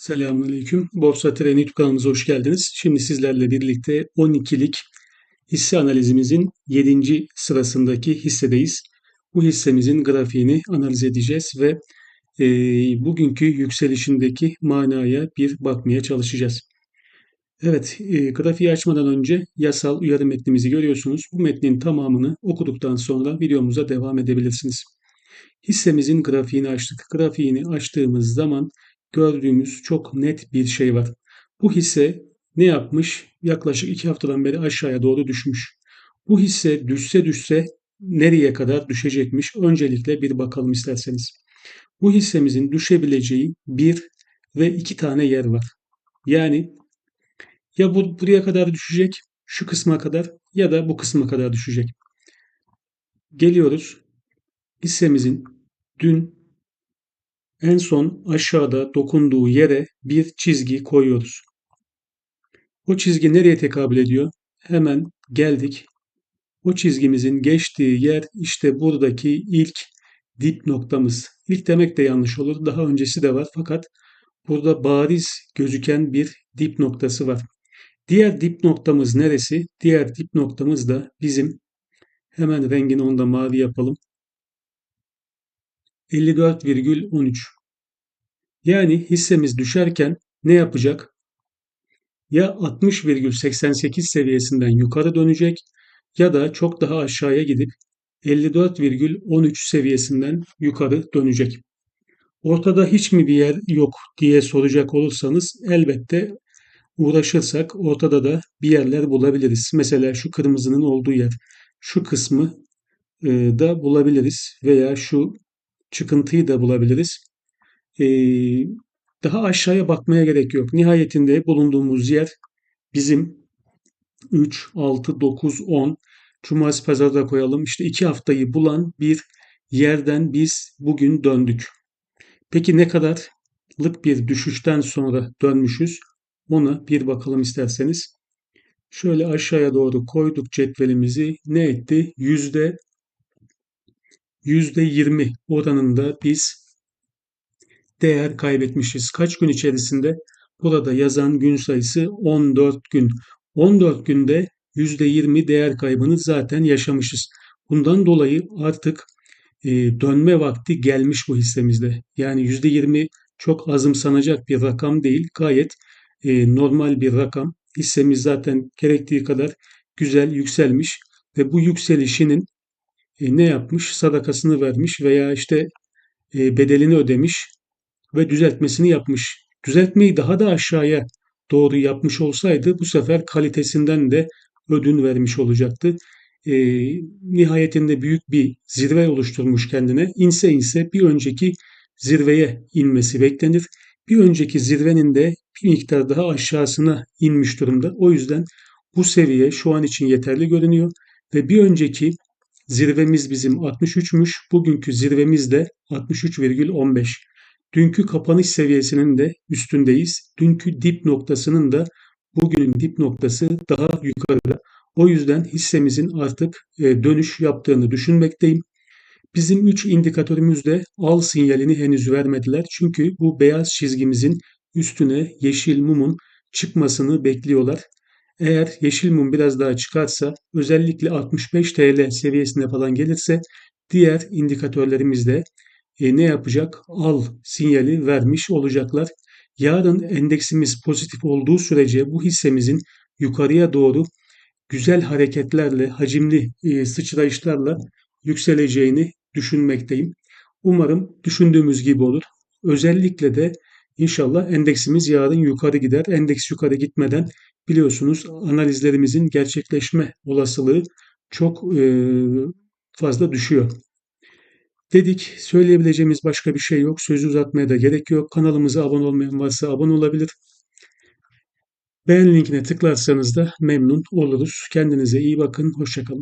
Selamünaleyküm. Borsa Tren YouTube kanalımıza hoş geldiniz. Şimdi sizlerle birlikte 12'lik hisse analizimizin 7. sırasındaki hissedeyiz. Bu hissemizin grafiğini analiz edeceğiz ve e, bugünkü yükselişindeki manaya bir bakmaya çalışacağız. Evet, e, grafiği açmadan önce yasal uyarı metnimizi görüyorsunuz. Bu metnin tamamını okuduktan sonra videomuza devam edebilirsiniz. Hissemizin grafiğini açtık. Grafiğini açtığımız zaman gördüğümüz çok net bir şey var. Bu hisse ne yapmış? Yaklaşık iki haftadan beri aşağıya doğru düşmüş. Bu hisse düşse düşse nereye kadar düşecekmiş? Öncelikle bir bakalım isterseniz. Bu hissemizin düşebileceği bir ve iki tane yer var. Yani ya bu buraya kadar düşecek, şu kısma kadar ya da bu kısma kadar düşecek. Geliyoruz. Hissemizin dün en son aşağıda dokunduğu yere bir çizgi koyuyoruz. O çizgi nereye tekabül ediyor? Hemen geldik. O çizgimizin geçtiği yer işte buradaki ilk dip noktamız. İlk demek de yanlış olur. Daha öncesi de var fakat burada bariz gözüken bir dip noktası var. Diğer dip noktamız neresi? Diğer dip noktamız da bizim hemen rengini onda mavi yapalım. 54,13. Yani hissemiz düşerken ne yapacak? Ya 60,88 seviyesinden yukarı dönecek ya da çok daha aşağıya gidip 54,13 seviyesinden yukarı dönecek. Ortada hiç mi bir yer yok diye soracak olursanız elbette uğraşırsak ortada da bir yerler bulabiliriz. Mesela şu kırmızının olduğu yer, şu kısmı e, da bulabiliriz veya şu çıkıntıyı da bulabiliriz. Ee, daha aşağıya bakmaya gerek yok. Nihayetinde bulunduğumuz yer bizim 3, 6, 9, 10 Cumartesi pazarda koyalım. İşte 2 haftayı bulan bir yerden biz bugün döndük. Peki ne kadarlık bir düşüşten sonra dönmüşüz? Ona bir bakalım isterseniz. Şöyle aşağıya doğru koyduk cetvelimizi. Ne etti? Yüzde %20 oranında biz değer kaybetmişiz. Kaç gün içerisinde? Burada yazan gün sayısı 14 gün. 14 günde %20 değer kaybını zaten yaşamışız. Bundan dolayı artık e, dönme vakti gelmiş bu hissemizde. Yani %20 çok azımsanacak bir rakam değil. Gayet e, normal bir rakam. Hissemiz zaten gerektiği kadar güzel yükselmiş ve bu yükselişinin e, ne yapmış? Sadakasını vermiş veya işte e, bedelini ödemiş ve düzeltmesini yapmış. Düzeltmeyi daha da aşağıya doğru yapmış olsaydı bu sefer kalitesinden de ödün vermiş olacaktı. E, nihayetinde büyük bir zirve oluşturmuş kendine. İnse inse bir önceki zirveye inmesi beklenir. Bir önceki zirvenin de bir miktar daha aşağısına inmiş durumda. O yüzden bu seviye şu an için yeterli görünüyor ve bir önceki Zirvemiz bizim 63'müş. Bugünkü zirvemiz de 63,15. Dünkü kapanış seviyesinin de üstündeyiz. Dünkü dip noktasının da bugünün dip noktası daha yukarıda. O yüzden hissemizin artık e, dönüş yaptığını düşünmekteyim. Bizim 3 indikatörümüzde al sinyalini henüz vermediler. Çünkü bu beyaz çizgimizin üstüne yeşil mumun çıkmasını bekliyorlar. Eğer yeşil mum biraz daha çıkarsa özellikle 65 TL seviyesine falan gelirse diğer indikatörlerimizde e, ne yapacak? Al sinyali vermiş olacaklar. Yarın endeksimiz pozitif olduğu sürece bu hissemizin yukarıya doğru güzel hareketlerle, hacimli e, sıçrayışlarla yükseleceğini düşünmekteyim. Umarım düşündüğümüz gibi olur. Özellikle de İnşallah endeksimiz yarın yukarı gider. Endeks yukarı gitmeden biliyorsunuz analizlerimizin gerçekleşme olasılığı çok e, fazla düşüyor. Dedik söyleyebileceğimiz başka bir şey yok. Sözü uzatmaya da gerek yok. Kanalımıza abone olmayan varsa abone olabilir. Beğen linkine tıklarsanız da memnun oluruz. Kendinize iyi bakın. Hoşçakalın.